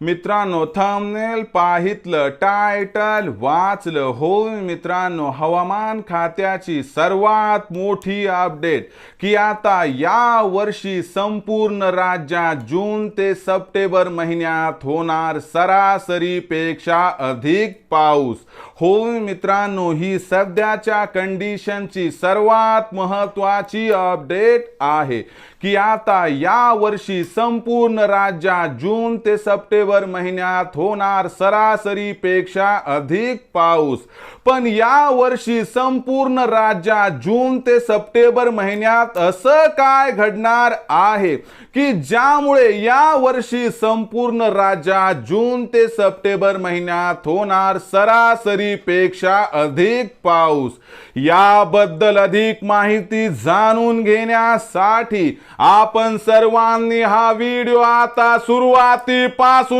मित्रांनो thumbnail पाहितलं title वाचलं. होय मित्रांनो हवामान खात्याची सर्वात मोठी अपडेट की आता या वर्षी संपूर्ण राज्यात जून ते सप्टेंबर महिन्यात होणार सरासरीपेक्षा अधिक पाऊस. होय मित्रांनो ही सध्याच्या कंडिशनची सर्वात महत्वाची अपडेट आहे की आता या वर्षी संपूर्ण राज्यात जून ते सप्टेंबर महिन्यात होणार सरासरीपेक्षा अधिक पाऊस. पण या वर्षी संपूर्ण राज्यात जून ते सप्टेंबर महिन्यात असं काय घडणार आहे? की ज्यामुळे या वर्षी संपूर्ण राज्यात जून ते सप्टेंबर महिन्यात होणार सरासरीपेक्षा अधिक पाऊस? याबद्दल अधिक माहिती जाणून घेण्यासाठी आपण सर्वांनी हा व्हिडिओ आता सुरुवातीपासून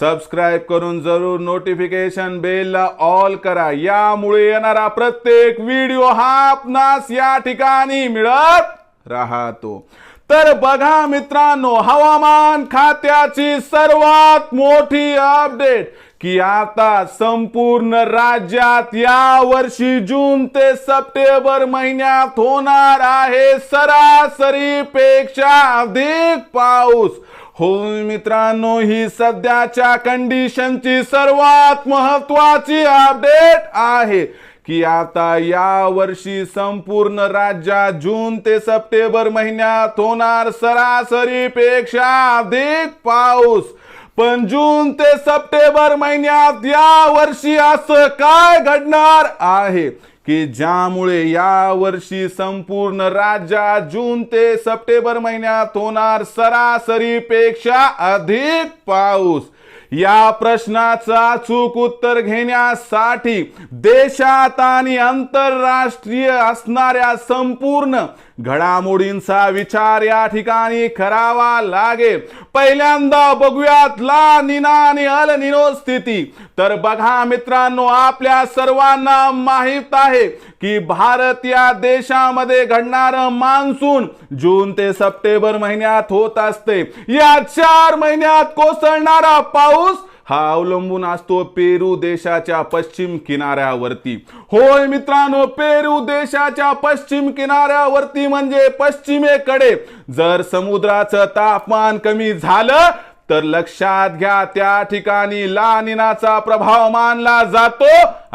सबस्क्राईब करून जरूर नोटिफिकेशन बेलला ऑल करा. यामुळे येणारा प्रत्येक व्हिडिओ हा आपणास या ठिकाणी मिळत राहतो. तर बघा मित्रांनो हवामान खात्याची सर्वात मोठी अपडेट की आता संपूर्ण राज्यात या वर्षी जून ते सप्टेंबर महिन्यात होणार आहे सरासरीपेक्षा अधिक पाऊस. हो मित्रांनो ही सध्याच्या कंडिशनची सर्वात महत्वाची अपडेट आहे. की आता या वर्षी संपूर्ण राज्यात जून ते सप्टेंबर महिन्यात होणार सरासरीपेक्षा अधिक पाऊस. पण जून ते सप्टेंबर महिन्यात या वर्षी असं काय घडणार आहे? की ज्यामुळे या वर्षी संपूर्ण राज्यात जून ते सप्टेंबर महिन्यात होणार सरासरीपेक्षा अधिक पाऊस. या प्रश्नाचा चूक उत्तर घेण्यासाठी देशात आणि आंतरराष्ट्रीय असणाऱ्या संपूर्ण घडामोडींचा विचार या ठिकाणी करावा लागेल पहिल्यांदा बघूयात ला निना आणि अल निनो स्थिती. तर बघा मित्रांनो आपल्या सर्वांना माहीत आहे की भारत या देशामध्ये घडणारं मान्सून जून ते सप्टेंबर महिन्यात होत असते. या चार महिन्यात कोसळणारा पाऊस हा अवलंबून असतो पेरू देशाच्या पश्चिम किनाऱ्यावरती. होय मित्रांनो पेरू देशाच्या पश्चिम किनाऱ्यावरती म्हणजे पश्चिमेकडे. जर समुद्राचं तापमान कमी झालं तर लक्षात घ्या त्या ठिकाणी लानिनाचा प्रभाव मानला जातो.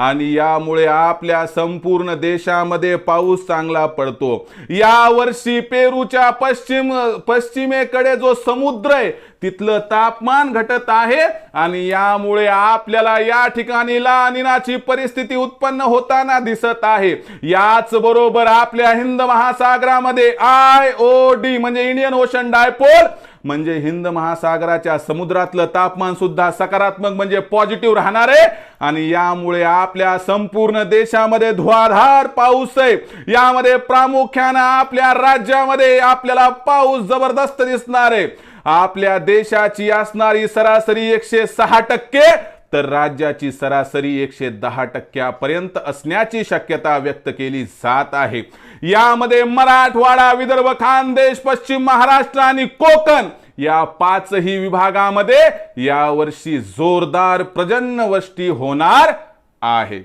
आणि यामुळे आपल्या संपूर्ण देशामध्ये पाऊस चांगला पडतो. या वर्षी पेरूच्या पश्चिम पश्चिमेकडे जो समुद्र आहे तिथलं तापमान घटत आहे आणि यामुळे आपल्याला या ठिकाणी लानिनाची परिस्थिती उत्पन्न होताना दिसत आहे. याच बरोबर आपल्या हिंद महासागरामध्ये आय ओ डी म्हणजे इंडियन ओशन डायपोल म्हणजे हिंद महासागराच्या समुद्रातलं तापमान सुद्धा सकारात्मक म्हणजे पॉझिटिव्ह राहणार आहे. आणि यामुळे आप आपल्या संपूर्ण देशामध्ये धुवाधार पाऊस आहे. यामध्ये प्रामुख्यानं आपल्या राज्यामध्ये आपल्याला पाऊस जबरदस्त दिसणार आहे. आपल्या देशाची असणारी सरासरी एकशे सहा टक्के तर राज्याची सरासरी एकशे दहा टक्क्यापर्यंत असण्याची शक्यता व्यक्त केली जात आहे. यामध्ये मराठवाडा विदर्भ खानदेश पश्चिम महाराष्ट्र आणि कोकण या पाचही विभागामध्ये यावर्षी जोरदार प्रजन्नवृष्टी होणार आहे.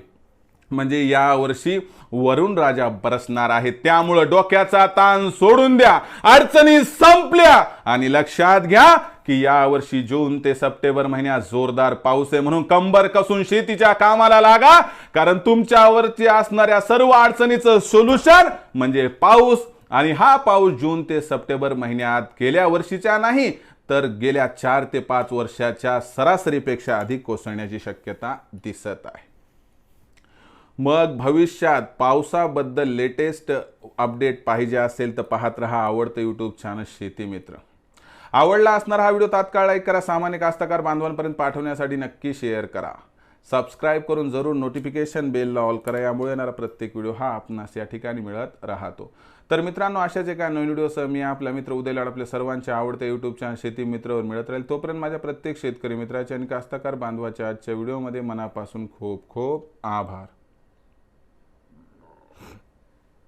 म्हणजे या वर्षी वरुण राजा बरसणार आहे. त्यामुळं डोक्याचा ताण सोडून द्या. अडचणी संपल्या. आणि लक्षात घ्या की यावर्षी जून ते सप्टेंबर महिन्यात जोरदार पाऊस आहे म्हणून कंबर कसून शेतीच्या कामाला लागा. कारण तुमच्यावरती असणाऱ्या सर्व अडचणीचं सोल्युशन म्हणजे पाऊस. आणि हा पाऊस जून ते सप्टेंबर महिन्यात गेल्या वर्षीच्या नाही तर गेल्या चार ते पाच वर्षाच्या सरासरीपेक्षा अधिक कोसळण्याची शक्यता दिसत आहे. मग भविष्यात पावसाबद्दल लेटेस्ट अपडेट पाहिजे असेल तर पाहत रहा आवडतं यूट्यूब चॅनल शेती मित्र. आवडला असणारा हा व्हिडिओ तात्काळ लाईक करा. सामान्य कास्तकार बांधवांपर्यंत पाठवण्यासाठी नक्की शेअर करा. सबस्क्राईब करून जरूर नोटिफिकेशन बेलला ऑल करा. यामुळे येणारा प्रत्येक व्हिडिओ हा आपणास या ठिकाणी मिळत राहतो. तर मित्रांनो अशाच एका नवीन व्हिडिओसह मी आपला मित्र उदयलाड आपल्या सर्वांच्या आवडत्या यूट्यूब चॅनल शेती मित्रवर मिळत राहील. तोपर्यंत माझ्या प्रत्येक शेतकरी मित्राच्या आणि कास्तकार बांधवाच्या आजच्या व्हिडिओमध्ये मनापासून खूप खूप आभार.